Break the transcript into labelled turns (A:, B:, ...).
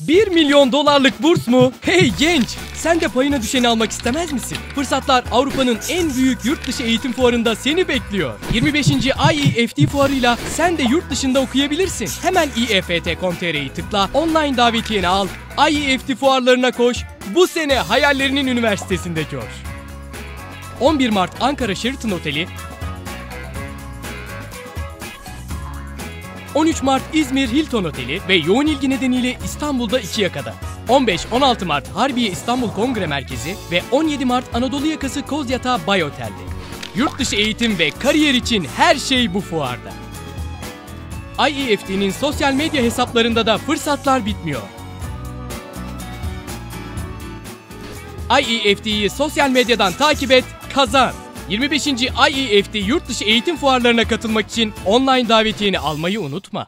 A: 1 milyon dolarlık burs mu? Hey genç! Sen de payına düşeni almak istemez misin? Fırsatlar Avrupa'nın en büyük yurt dışı eğitim fuarında seni bekliyor. 25. IEFT fuarıyla sen de yurt dışında okuyabilirsin. Hemen ieft.com.tr'yi tıkla, online davetiyeni al, IEFT fuarlarına koş, bu sene hayallerinin üniversitesinde coş. 11 Mart Ankara Sheraton Oteli, 13 Mart İzmir Hilton Oteli ve yoğun ilgi nedeniyle İstanbul'da 2 yakada. 15-16 Mart Harbiye İstanbul Kongre Merkezi ve 17 Mart Anadolu Yakası Kozyatağı Bay Otel'de. Yurt dışı eğitim ve kariyer için her şey bu fuarda. IEFT'nin sosyal medya hesaplarında da fırsatlar bitmiyor. IEFT'yi sosyal medyadan takip et, kazan. 25. IEFT yurt dışı eğitim fuarlarına katılmak için online davetiyeni almayı unutma.